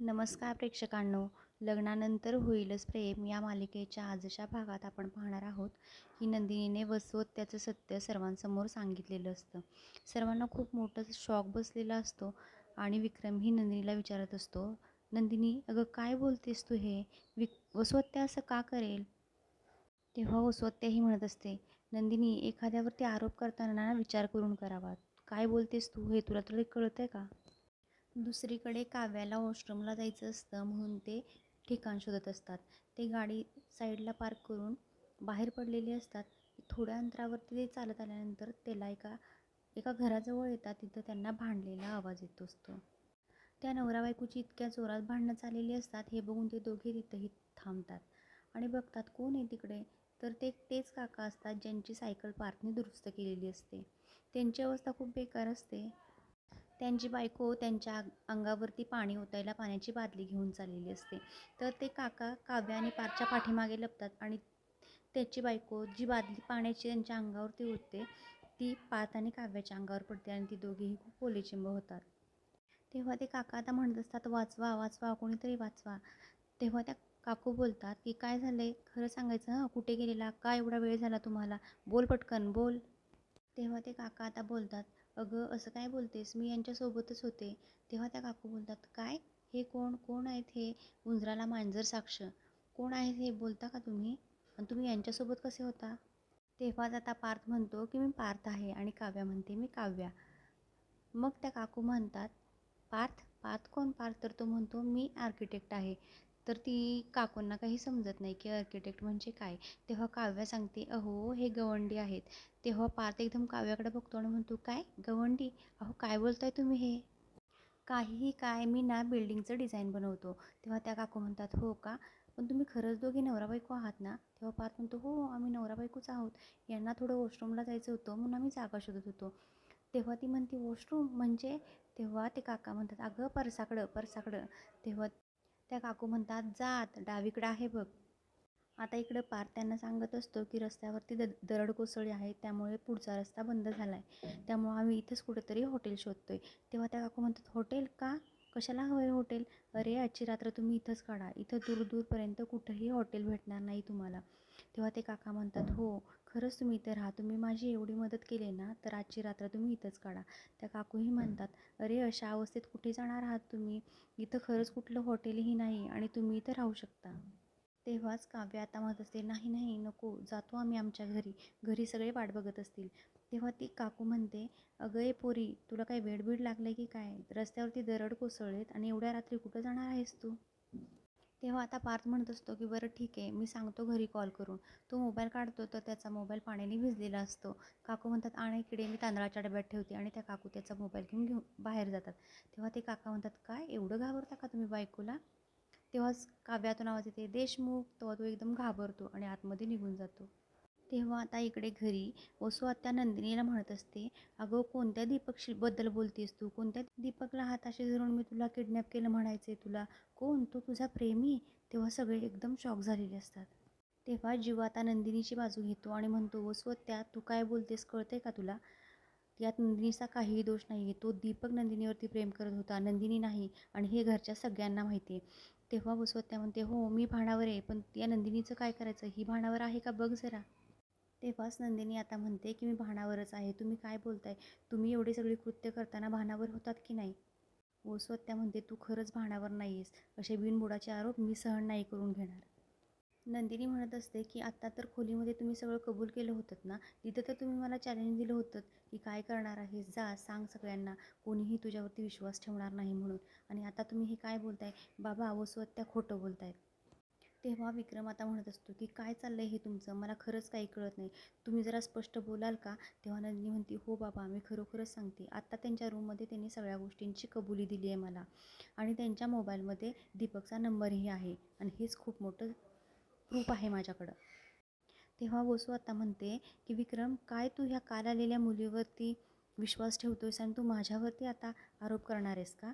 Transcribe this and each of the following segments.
नमस्कार प्रेक्षकांनो. लग्नानंतर होईलच प्रेम या मालिकेच्या आजच्या भागात आपण पाहणार आहोत. की नंदिनीने वसवत्याचं सत्य सर्वांसमोर सांगितलेलं असतं. सर्वांना खूप मोठं शॉक बसलेला असतो आणि विक्रमही नंदिनीला विचारत असतो नंदिनी अगं काय बोलतेस तू हे? विक वसवत्या असं का करेल? तेव्हा वसवत्याही म्हणत असते नंदिनी एखाद्यावरती आरोप करताना ना विचार करून करावा. काय बोलतेस तू? हे तुला तुला कळतं आहे का? दुसरीकडे काव्याला वॉशरूमला जायचं असतं म्हणून ते ठिकाण शोधत असतात. ते गाडी साईडला पार्क करून बाहेर पडलेली असतात. थोड्या अंतरावरती ते चालत आल्यानंतर त्याला एका एका घराजवळ येतात. तिथं त्यांना भांडलेला आवाज येत असतो. त्या नवरा बायकोची इतक्या जोरात भांडणं चाललेली असतात. हे बघून ते दोघे तिथंही थांबतात आणि बघतात कोण आहे तिकडे? तर ते तेच काका असतात ज्यांची सायकल पार्थने दुरुस्त केलेली असते. त्यांची अवस्था खूप बेकार असते. त्यांची बायको त्यांच्या अंगावरती पाणी ओतायला पाण्याची बादली घेऊन चाललेली असते. तर ते काका काव्या आणि पारच्या पाठीमागे लपतात आणि त्याची बायको जी बादली पाण्याची त्यांच्या अंगावरती ओतते ती पात आणि काव्याच्या अंगावर पडते आणि ती दोघेही खूप ओलेचिंब होतात. तेव्हा ते काका आता म्हणत असतात वाचवा वाचवा कोणीतरी वाचवा. तेव्हा त्या काकू बोलतात की काय झालंय? खरं सांगायचं हां? कुठे गेलेला? का एवढा वेळ झाला तुम्हाला? बोल पटकन बोल. तेव्हा ते काका आता बोलतात अगं असं काय बोलतेस? मी यांच्यासोबतच होते. तेव्हा त्या काकू बोलतात काय? हे कोण? कोण आहेत हे? उंजराला मांजर साक्ष. कोण आहेत हे? बोलता का तुम्ही? आणि तुम्ही यांच्यासोबत कसे होता? तेव्हाच आता पार्थ म्हणतो की मी पार्थ आहे आणि काव्या म्हणते मी काव्या. मग त्या काकू म्हणतात पार्थ? पार्थ कोण? पार्थ तर तो म्हणतो मी आर्किटेक्ट आहे. तर ती काकूंना काही समजत नाही की आर्किटेक्ट म्हणजे काय. तेव्हा काव्या सांगते अहो हे गवंडी आहेत. तेव्हा पार्थ एकदम काव्याकडे बघतो आणि म्हणतो काय गवंडी? अहो काय बोलताय तुम्ही हे? काहीही काय मी ना बिल्डिंगचं डिझाईन बनवतो. तेव्हा त्या काकू म्हणतात हो का? पण तुम्ही खरंच दोघी नवरा बायको आहात ना? तेव्हा पार्थ म्हणतो हो आम्ही नवरा बायकोच आहोत. यांना थोडं वॉशरूमला जायचं होतं म्हणून आम्ही जागा शोधत होतो. तेव्हा ती म्हणते वॉशरूम म्हणजे? तेव्हा ते काका म्हणतात अगं परसाकडं परसाकडं. तेव्हा त्या काकू म्हणतात जात डावीकडं आहे बघ. आता इकडं पार त्यांना सांगत असतो की रस्त्यावरती द दरड कोसळी आहे त्यामुळे पुढचा रस्ता बंद झाला आहे त्यामुळं आम्ही इथंच कुठेतरी हॉटेल शोधतो आहे तेव्हा त्या काकू म्हणतात हॉटेल का? कशाला हवं आहे हॉटेल? अरे आजची रात्र तुम्ही इथंच काढा. इथं दूर दूरपर्यंत कुठंही हॉटेल भेटणार नाही तुम्हाला. तेव्हा ते काका म्हणतात हो खरंच तुम्ही इथं राहा. तुम्ही माझी एवढी मदत केली ना तर आजची रात्र तुम्ही इथंच काढा. त्या काकूही म्हणतात अरे अशा अवस्थेत कुठे जाणार आहात तुम्ही? इथं खरंच कुठलं हॉटेलही नाही आणि तुम्ही इथं राहू शकता. तेव्हाच काव्य आता म्हणत असते नाही नाही नको जातो आम्ही आमच्या घरी. घरी सगळे वाट बघत असतील. तेव्हा ती काकू म्हणते अगं ए पोरी तुला काय वेडबीड लागलं की काय? रस्त्यावरती दरड कोसळलेत आणि एवढ्या रात्री कुठं जाणार आहेस तू? तेव्हा आता पार्थ म्हणत असतो की बरं ठीक आहे मी सांगतो घरी कॉल करून. तो मोबाईल काढतो तर त्याचा मोबाईल पाण्याने भिजलेला असतो. काकू म्हणतात आणि इकडे मी तांदळाच्या डब्यात ठेवते आणि त्या काकू त्याचा मोबाईल घेऊन घेऊन बाहेर जातात. तेव्हा ते काका म्हणतात काय एवढं घाबरता का तुम्ही बायकोला? तेव्हाच काव्यातून आवाज येते देशमुख तेव्हा तो एकदम घाबरतो आणि आतमध्ये निघून जातो. तेव्हा आता इकडे घरी वसू आत्या नंदिनीला म्हणत असते अगं कोणत्या दीपकशीबद्दल बोलतेस तू? कोणत्या दीपकला हाताशी धरून मी तुला किडनॅप केलं म्हणायचं आहे तुला? कोण? तो तुझा प्रेमी? तेव्हा सगळे एकदम शॉक झालेले असतात. तेव्हा जीव आता नंदिनीची बाजू घेतो आणि म्हणतो वसवत्या तू काय बोलतेस? कळते का तुला? यात नंदिनीचा काहीही दोष नाही आहे तो दीपक नंदिनीवरती प्रेम करत होता. नंदिनी नाही आणि हे घरच्या सगळ्यांना माहिती आहे तेव्हा वसवत्या म्हणते हो मी भाणावर आहे पण या नंदिनीचं काय करायचं? ही भाणावर आहे का? बघ जरा. तेव्हाच नंदिनी आता म्हणते की मी भाणावरच आहे. तुम्ही काय बोलताय? तुम्ही एवढी सगळी कृत्य करताना भानावर होतात की नाही? हो, वसवत्या म्हणते तू खरंच भाणावर नाही आहेस असे बिनबुडाचे आरोप मी सहन नाही करून घेणार. नंदिनी म्हणत असते की आत्ता तर खोलीमध्ये तुम्ही सगळं कबूल केलं होतं ना? तिथं तर तुम्ही मला चॅलेंज दिलं होतं की काय करणार आहेस? जा सांग सगळ्यांना. कोणीही तुझ्यावरती विश्वास ठेवणार नाही म्हणून. आणि आता तुम्ही हे काय बोलताय? बाबा वसवत्या खोटं बोलतायत. तेव्हा विक्रम आता म्हणत असतो की काय चाललं आहे हे तुमचं? मला खरंच काही कळत नाही. तुम्ही जरा स्पष्ट बोलाल का? तेव्हा नंदिनी म्हणते हो बाबा मी खरोखरच सांगते. आत्ता त्यांच्या रूममध्ये त्यांनी सगळ्या गोष्टींची कबुली दिली आहे मला. आणि त्यांच्या मोबाईलमध्ये दीपकचा नंबरही आहे. आणि हेच खूप मोठं प्रूफ आहे माझ्याकडं. तेव्हा वसू आता म्हणते की विक्रम काय तू ह्या काल आलेल्या मुलीवरती विश्वास ठेवतोयस आणि तू माझ्यावरती आता आरोप करणार आहेस का?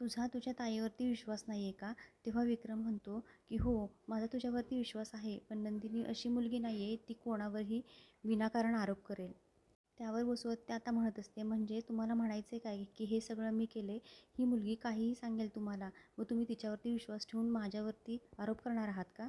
तुझा तुझ्या ताईवरती विश्वास नाही आहे का? तेव्हा विक्रम म्हणतो की हो माझा तुझ्यावरती विश्वास आहे पण नंदिनी अशी मुलगी नाही आहे ती कोणावरही विनाकारण आरोप करेल. त्यावर बसवत ते आता म्हणत असते म्हणजे तुम्हाला म्हणायचं आहे काय की हे सगळं मी केले ही मुलगी काहीही सांगेल तुम्हाला व तुम्ही तिच्यावरती विश्वास ठेवून माझ्यावरती आरोप करणार आहात का?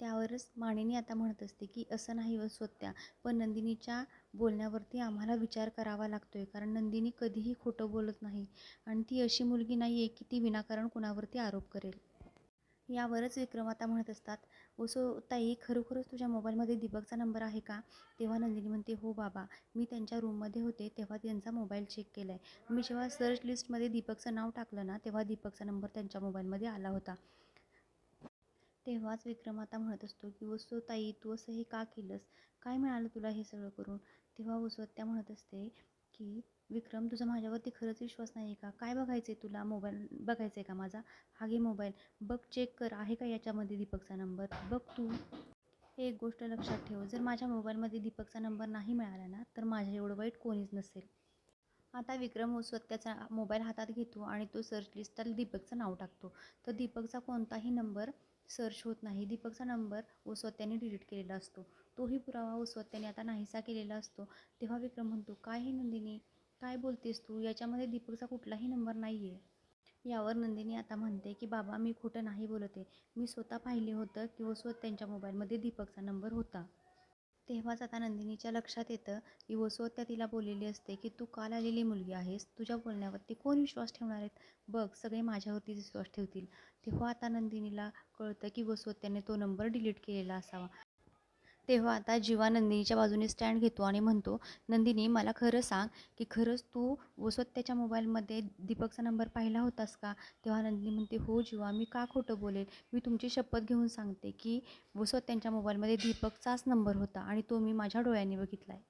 त्यावरच मानेनी आता म्हणत असते की असं नाही वसुहत्या पण नंदिनीच्या बोलण्यावरती आम्हाला विचार करावा लागतो आहे कारण नंदिनी कधीही खोटं बोलत नाही आणि ती अशी मुलगी नाही आहे की ती विनाकारण कुणावरती आरोप करेल. यावरच विक्रम आता म्हणत असतात ओसो ताई खरोखरच तुझ्या मोबाईलमध्ये दीपकचा नंबर आहे का? तेव्हा नंदिनी म्हणते हो बाबा मी त्यांच्या रूममध्ये होते तेव्हा त्यांचा मोबाईल चेक केला आहे मी जेव्हा सर्च लिस्टमध्ये दीपकचं नाव टाकलं ना तेव्हा दीपकचा नंबर त्यांच्या मोबाईलमध्ये आला होता. तेव्हाच विक्रम आता म्हणत असतो की वसो ताई तू असं हे का केलंस? काय मिळालं तुला हे सगळं करून? तेव्हा वसुहत्या म्हणत असते की विक्रम तुझा माझ्यावरती खरंच विश्वास नाही आहे का? काय बघायचं आहे तुला? मोबाईल बघायचा आहे का माझा? हा घे मोबाईल. बघ चेक कर. आहे का याच्यामध्ये दीपकचा नंबर? बघ तू. एक गोष्ट लक्षात ठेव. जर माझ्या मोबाईलमध्ये दीपकचा नंबर नाही मिळाला ना तर माझ्या एवढं वाईट कोणीच नसेल. आता विक्रम स्वतःचा मोबाईल हातात घेतो आणि तो सर्च लिस्टात दीपकचं नाव टाकतो. तर दीपकचा कोणताही नंबर सर्च होत नाही. दीपकचा नंबर उसवत्याने डिलीट केलेला असतो. तोही पुरावा वसुहत्याने आता नाहीसा केलेला असतो. तेव्हा विक्रम म्हणतो काय हे नंदिनी? काय बोलतेस तू? याच्यामध्ये दीपकचा कुठलाही नंबर नाही आहे यावर नंदिनी आता म्हणते की बाबा मी खोटं नाही बोलत. आहे मी स्वतः पाहिले होतं की वसुहत्यांच्या मोबाईलमध्ये दीपकचा नंबर होता. तेव्हाच आता नंदिनीच्या लक्षात येतं की वसुहत्या तिला बोललेली असते की तू काल आलेली मुलगी आहेस. तुझ्या बोलण्यावरती कोण विश्वास ठेवणार आहेत? बघ सगळे माझ्यावरती विश्वास ठेवतील. तेव्हा आता नंदिनीला कळतं की वसुहत्याने तो नंबर डिलीट केलेला असावा. तेव्हा आता जीवा नंदिनीच्या बाजूने स्टँड घेतो आणि म्हणतो नंदिनी मला खरं सांग की खरंच तू वसुहत्याच्या मोबाईलमध्ये दीपकचा नंबर पाहिला होतास का? तेव्हा नंदिनी म्हणते हो जीवा मी का खोटं बोलेल? मी तुमची शपथ घेऊन सांगते की वसुहत्यांच्या मोबाईलमध्ये दीपकचाच नंबर होता आणि तो मी माझ्या डोळ्यांनी बघितला आहे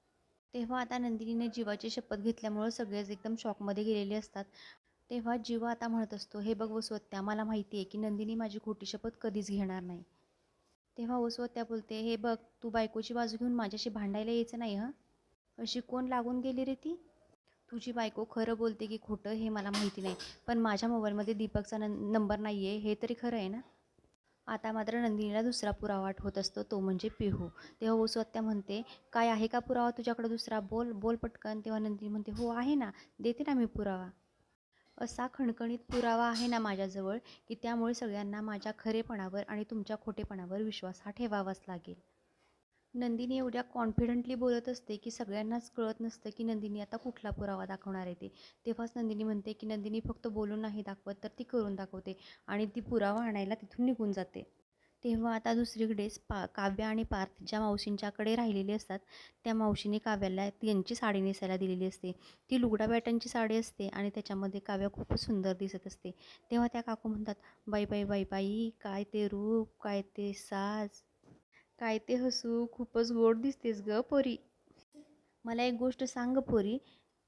तेव्हा आता नंदिनीने जीवाची शपथ घेतल्यामुळं सगळेच एकदम शॉकमध्ये गेलेले असतात. तेव्हा जीवा आता म्हणत असतो हे बघ वसवत्या मला माहिती आहे की नंदिनी माझी खोटी शपथ कधीच घेणार नाही. तेव्हा वसवत्या बोलते हे बघ तू बायकोची बाजू घेऊन माझ्याशी भांडायला यायचं नाही हं? अशी कोण लागून गेली रे ती? तुझी बायको खरं बोलते की खोटं हे मला माहिती नाही पण माझ्या मोबाईलमध्ये दीपकचा नं नंबर नाही आहे हे तरी खरं आहे ना? आता मात्र नंदिनीला दुसरा पुरावा आठवत असतो तो म्हणजे पिहू. तेव्हा वसुहत्या म्हणते काय आहे का पुरावा तुझ्याकडं दुसरा? बोल बोल पटकन. तेव्हा नंदिनी म्हणते हो आहे ना देते ना मी पुरावा. असा खणखणीत पुरावा आहे ना माझ्याजवळ की त्यामुळे सगळ्यांना माझ्या खरेपणावर आणि तुमच्या खोटेपणावर विश्वास हा ठेवावाच लागेल. नंदिनी एवढ्या कॉन्फिडंटली बोलत असते की सगळ्यांनाच कळत नसतं की नंदिनी आता कुठला पुरावा दाखवणार आहे ते. तेव्हाच नंदिनी म्हणते की नंदिनी फक्त बोलून नाही दाखवत तर ती करून दाखवते आणि ती पुरावा आणायला तिथून निघून जाते. तेव्हा आता दुसरीकडेच पा काव्य आणि पार्थ ज्या मावशींच्याकडे राहिलेले असतात त्या मावशीने काव्याला त्यांची साडी नेसायला दिलेली असते. ती लुगडा बॅटनची साडी असते आणि त्याच्यामध्ये काव्य खूपच सुंदर दिसत असते. तेव्हा त्या काकू म्हणतात बाई बाई बाई बाई काय ते रूप काय ते साज काय ते हसू खूपच गोड दिसतेस ग पोरी. मला एक गोष्ट सांग पोरी.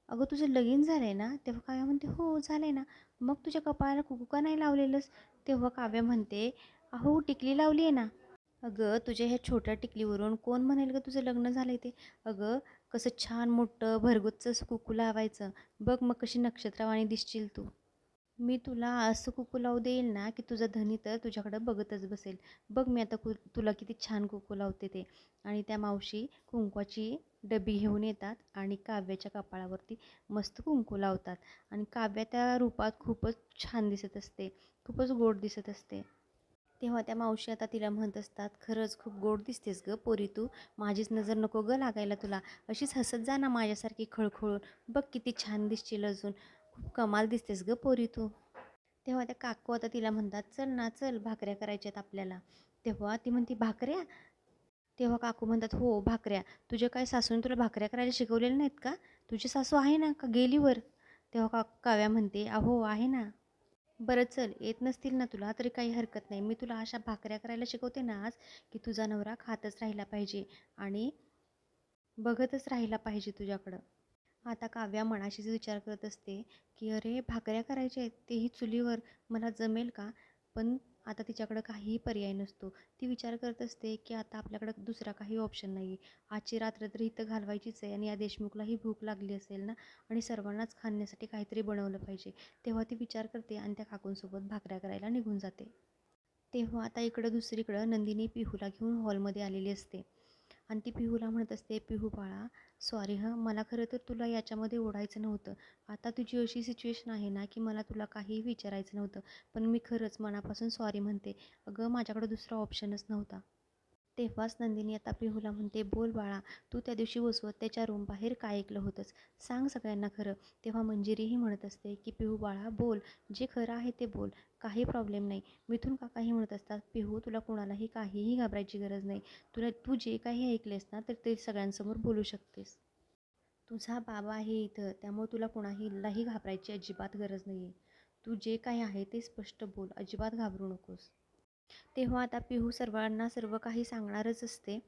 अगं तुझं लगीन झालं आहे ना? तेव्हा काव्या म्हणते हो झालं आहे ना. मग तुझ्या कपाळाला कुकू का नाही लावलेलंस? तेव्हा काव्य म्हणते अहो टिकली लावली आहे ना. अगं तुझ्या ह्या छोट्या टिकलीवरून कोण म्हणेल ग तुझं लग्न झालं आहे ते? अगं कसं छान मोठं भरगुच्च कुकू लावायचं. बघ मग कशी नक्षत्रवाणी दिसशील तू. मी तुला असं कुकू लावू देईल ना की तुझा धनी तर तुझ्याकडं बघतच बसेल. बघ मी आता कु तुला किती छान कुकू लावते ते. आणि त्या मावशी कुंकवाची डबी घेऊन येतात आणि काव्याच्या कपाळावरती मस्त कुंकू लावतात. आणि काव्या त्या रूपात खूपच छान दिसत असते. खूपच गोड दिसत असते. तेव्हा त्या मावशी आता तिला म्हणत असतात खरंच खूप गोड दिसतेस ग पोरी तू माझीच नजर नको ग लागायला तुला. अशीच हसत जा ना माझ्यासारखी खळखळून बघ किती छान दिसशील अजून. खूप कमाल दिसतेस ग पोरी तू. तेव्हा त्या काकू आता तिला म्हणतात चल ना चल भाकऱ्या करायच्यात आपल्याला. तेव्हा ती म्हणते भाकऱ्या? तेव्हा काकू म्हणतात हो भाकऱ्या. तुझ्या काय सासूने तुला भाकऱ्या करायला शिकवलेल्या नाहीत का? तुझी सासू आहे ना का गेलीवर? तेव्हा का काव्या म्हणते अहो आहे ना. बरं चल येत नसतील ना तुला तरी काही हरकत नाही. मी तुला अशा भाकऱ्या करायला शिकवते ना आज की तुझा नवरा खातच राहिला पाहिजे आणि बघतच राहिला पाहिजे तुझ्याकडं. आता काव्या मनाशीच विचार करत असते की अरे भाकऱ्या करायच्या आहेत तेही चुलीवर मला जमेल का? पण आता तिच्याकडं काहीही पर्याय नसतो. ती विचार करत असते की आता आपल्याकडं दुसरा काही ऑप्शन नाही आहे आजची रात्र तरी इथं घालवायचीच आहे आणि या देशमुखलाही भूक लागली असेल ना? आणि सर्वांनाच खाण्यासाठी काहीतरी बनवलं पाहिजे. तेव्हा ती विचार करते आणि त्या काकूंसोबत भाकऱ्या करायला निघून जाते. तेव्हा आता इकडं दुसरीकडं नंदिनी पिहूला घेऊन हॉलमध्ये आलेली असते. आणि ती पिहूला म्हणत असते पिहू बाळा सॉरी हं मला खरं तर तुला याच्यामध्ये ओढायचं नव्हतं. आता तुझी अशी सिच्युएशन आहे ना की मला तुला काहीही विचारायचं नव्हतं पण मी खरंच मनापासून सॉरी म्हणते. अगं माझ्याकडं दुसरा ऑप्शनच नव्हता. तेव्हाच नंदिनी आता पिहूला म्हणते बोल बाळा तू त्या दिवशी वसवत त्याच्या रूमबाहेर काय ऐकलं होतंस? सांग सगळ्यांना खरं. तेव्हा मंजिरीही म्हणत असते की पिहू बाळा बोल. जे खरं आहे ते बोल. काही प्रॉब्लेम नाही. मिथून काकाही म्हणत असतात पिहू तुला कोणालाही काहीही घाबरायची गरज नाही. तुला तू जे काही ऐकलेस ना तर ते सगळ्यांसमोर बोलू शकतेस. तुझा बाबा आहे इथं. त्यामुळे तुला कोणाहीलाही घाबरायची अजिबात गरज नाही आहे तू जे काही आहे ते स्पष्ट बोल. अजिबात घाबरू नकोस. तेव्हा आता पिहू सर्वांना सर्व काही सांगणारच असते.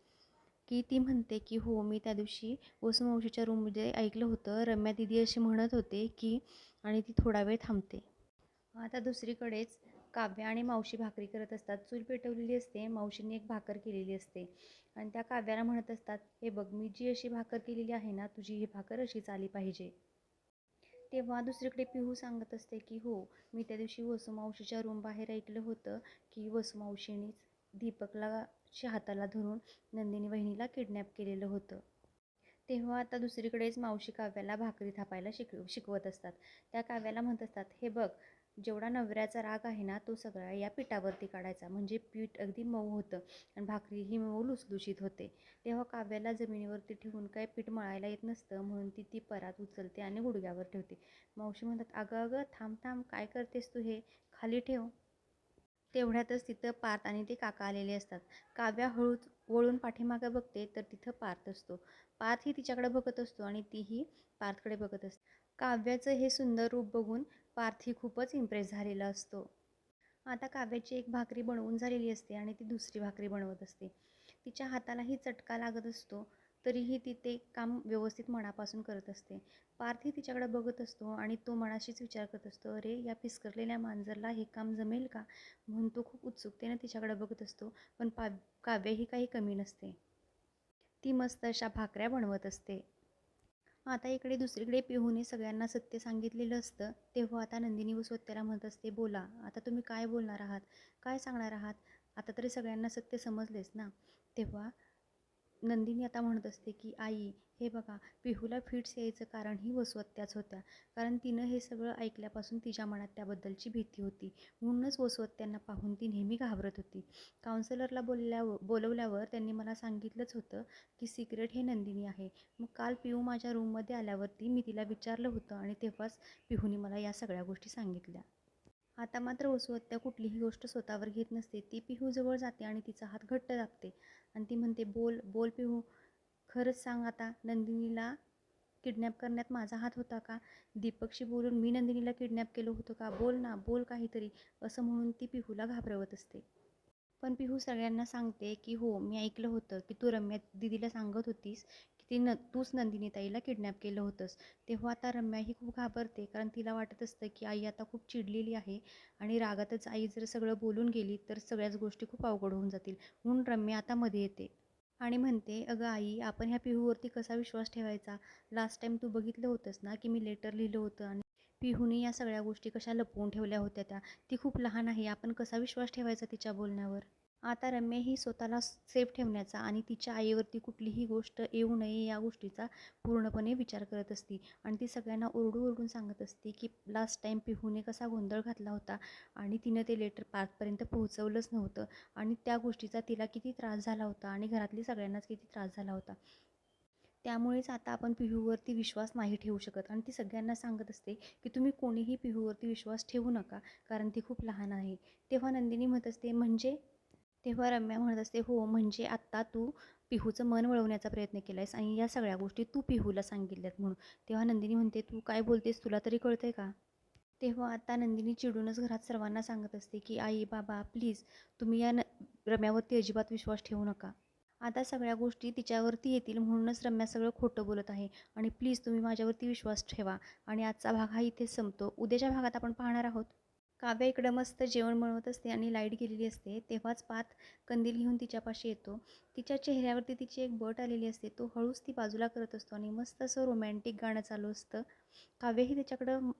की ती म्हणते की हो मी त्या दिवशी वसुमावशीच्या रूममध्ये ऐकलं होतं. रम्या दिदी अशी म्हणत होते की आणि ती थोडा वेळ थांबते. आता दुसरीकडेच काव्या आणि मावशी भाकरी करत असतात. चूल पेटवलेली असते. मावशीने एक भाकर केलेली असते. आणि त्या काव्याला म्हणत असतात हे बघ मी जी अशी भाकर केलेली आहे ना तुझी ही भाकर अशीच आली पाहिजे. तेव्हा दुसरीकडे पिहू सांगत असते की हो मी त्या दिवशी वसुमावशीच्या रूम बाहेर ऐकलं होतं की वसुमावशीनेच दीपकला हाताला धरून नंदिनी वहिनीला किडनॅप केलेलं होतं. तेव्हा आता दुसरीकडेच मावशी काव्याला भाकरी थापायला शिक शिकवत असतात. त्या काव्याला म्हणत असतात हे बघ जेवढा नवऱ्याचा राग आहे ना तो सगळा या पिठावरती काढायचा. म्हणजे पीठ अगदी मऊ होतं आणि भाकरी ही मऊ लुसलुशीत होते. तेव्हा काव्याला जमिनीवरती ठेवून काय पीठ मळायला येत नसतं म्हणून ती ती परात उचलते आणि गुडघ्यावर ठेवते. मावशी म्हणतात अगं अगं थांब थांब काय करतेस तू हे? खाली ठेव. तेवढ्यातच तिथं पार्थ आणि ते काका आलेले असतात. काव्या हळूच वळून पाठीमागं बघते तर तिथं पार्थ असतो. पार्थ ही तिच्याकडे बघत असतो आणि तीही पार्थकडे बघत असते. काव्याचं हे सुंदर रूप बघून पार्थी खूपच इम्प्रेस झालेला असतो. आता काव्याची एक भाकरी बनवून झालेली असते आणि ती दुसरी भाकरी बनवत असते. तिच्या हातालाही चटका लागत असतो तरीही ती ते काम व्यवस्थित मनापासून करत असते. पार्थही तिच्याकडे बघत असतो आणि तो मनाशीच विचार करत असतो अरे या पिस्करलेल्या मांजरला हे काम जमेल का? म्हणून तो खूप उत्सुकतेने तिच्याकडे बघत असतो पण पा काव्य ही काही कमी नसते. ती मस्त अशा भाकऱ्या बनवत असते. आता इकडे दुसरीकडे पिहूने सगळ्यांना सत्य सांगितलेलं असतं तेव्हा आता नंदिनी व स्वत्याला म्हणत असते बोला आता तुम्ही काय बोलणार आहात? काय सांगणार आहात? आता तरी सगळ्यांना सत्य समजलेच ना. तेव्हा नंदिनी आता म्हणत असते की आई हे बघा पिहूला फिट्स यायचं कारण ही वसवत्याच होत्या. कारण तिनं हे सगळं ऐकल्यापासून तिच्या मनात त्याबद्दलची भीती होती. म्हणूनच वसवत्त्यांना पाहून ती नेहमी घाबरत होती. काउन्सिलरला बोलल्याव बोलवल्यावर त्यांनी मला सांगितलंच होतं की सिक्रेट हे नंदिनी आहे. मग काल पिहू माझ्या रूममध्ये आल्यावरती मी तिला विचारलं होतं आणि तेव्हाच पिहूनी मला या सगळ्या गोष्टी सांगितल्या. आता मात्र वसुहत्या कुठलीही गोष्ट स्वतःवर घेत नसते. ती पिहूजवळ जाते आणि तिचा हात घट्ट दाबते. आणि ती म्हणते बोल बोल पिहू. खरंच सांग आता नंदिनीला किडनॅप करण्यात माझा हात होता का? दीपकशी बोलून मी नंदिनीला किडनॅप केलं होतं का? बोल ना बोल काहीतरी असं म्हणून ती पिहूला घाबरवत असते. पण पिहू सगळ्यांना सांगते की हो मी ऐकलं होतं की तू रम्या दिदीला सांगत होतीस की ती न तूच नंदिनी ताईला किडनॅप केलं होतंस. तेव्हा आता रम्या ही खूप घाबरते कारण तिला वाटत असतं की आई आता खूप चिडलेली आहे आणि रागातच आई जर सगळं बोलून गेली तर सगळ्याच गोष्टी खूप अवघड होऊन जातील. म्हणून रम्या आता मध्ये येते. आणि म्हणते अगं आई आपण ह्या पिहूवरती कसा विश्वास ठेवायचा? लास्ट टाईम तू बघितलं होतंस ना की मी लेटर लिहिलं होतं आणि पिहूने या सगळ्या गोष्टी कशा लपवून ठेवल्या होत्या त्या? ती खूप लहान आहे आपण कसा विश्वास ठेवायचा तिच्या बोलण्यावर? आता रम्या ही स्वतःला सेफ ठेवण्याचा आणि तिच्या आईवरती कुठलीही गोष्ट येऊ नये या गोष्टीचा पूर्णपणे विचार करत असते. आणि ती सगळ्यांना ओरडू ओरडून सांगत असते की लास्ट टाईम पिहूने कसा गोंधळ घातला होता आणि तिनं ते लेटर पार्कपर्यंत पोहोचवलंच नव्हतं आणि त्या गोष्टीचा तिला किती त्रास झाला होता आणि घरातली सगळ्यांनाच किती त्रास झाला होता. त्यामुळेच आता आपण पिहूवरती विश्वास नाही ठेवू शकत. आणि ती सगळ्यांना सांगत असते की तुम्ही कोणीही पिहूवरती विश्वास ठेवू नका कारण ती खूप लहान आहे. तेव्हा नंदिनी म्हणत असते म्हणजे तेव्हा रम्या म्हणत असते हो म्हणजे आत्ता तू पिहूचं मन वळवण्याचा प्रयत्न केला आहेस आणि या सगळ्या गोष्टी तू पिहूला सांगितल्यात म्हणून. तेव्हा नंदिनी म्हणते तू काय बोलतेस? तुला तरी कळतंय का? तेव्हा आता नंदिनी चिडूनच घरात सर्वांना सांगत असते की आई बाबा प्लीज तुम्ही या न रम्यावरती अजिबात विश्वास ठेवू नका. आता सगळ्या गोष्टी तिच्यावरती येतील म्हणूनच रम्या सगळं खोटं बोलत आहे आणि प्लीज तुम्ही माझ्यावरती विश्वास ठेवा आणि आजचा भाग हा इथे संपतो. उद्याच्या भागात आपण पाहणार आहोत. काव्या इकडं मस्त जेवण मिळवत असते आणि लाइट गेलेली असते. तेव्हाच पात कंदील घेऊन तिच्यापाशी येतो. तिच्या चेहऱ्यावरती तिची एक बट आलेली असते. तो हळूच ती बाजूला करत असतो आणि मस्त असं रोमॅन्टिक गाणं चालू असतं. काव्यही त्याच्याकडं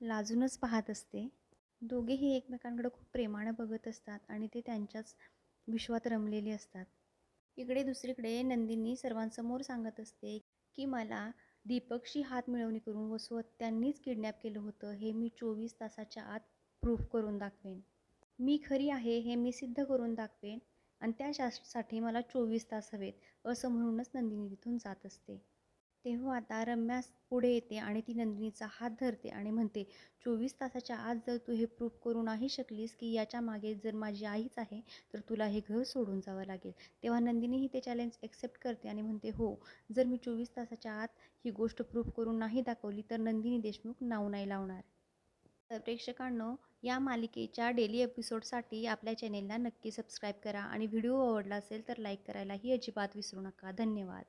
लाजूनच पाहत असते. दोघेही एकमेकांकडं खूप प्रेमानं बघत असतात आणि ते त्यांच्याच विश्वात रमलेले असतात. इकडे दुसरीकडे नंदिनी सर्वांसमोर सांगत असते की मला दीपकशी हात मिळवणी करून वसुहत्यांनीच किडनॅप केलं होतं. हे मी चोवीस तासाच्या आत प्रूफ करून दाखवेन. मी खरी आहे हे मी सिद्ध करून दाखवेन आणि त्या त्यासाठी मला चोवीस तास हवेत असं म्हणूनच नंदिनी तिथून जात असते. तेव्हा आता रम्या पुढे येते आणि ती नंदिनीचा हात धरते आणि म्हणते चोवीस तासाच्या आत जर तू हे प्रूफ करू नाही शकलीस की याच्या मागे जर माझी आईच आहे तर तुला हे घर सोडून जावं लागेल. तेव्हा नंदिनीही ते चॅलेंज ॲक्सेप्ट करते आणि म्हणते हो जर मी चोवीस तासाच्या आत ही गोष्ट प्रूफ करून नाही दाखवली तर नंदिनी देशमुख नाव नाही लावणार. तर प्रेक्षकांनो या मालिकेच्या डेली एपिसोडसाठी आपल्या चॅनेलला नक्की सबस्क्राईब करा आणि व्हिडिओ आवडला असेल तर लाईक करायलाही अजिबात विसरू नका. धन्यवाद.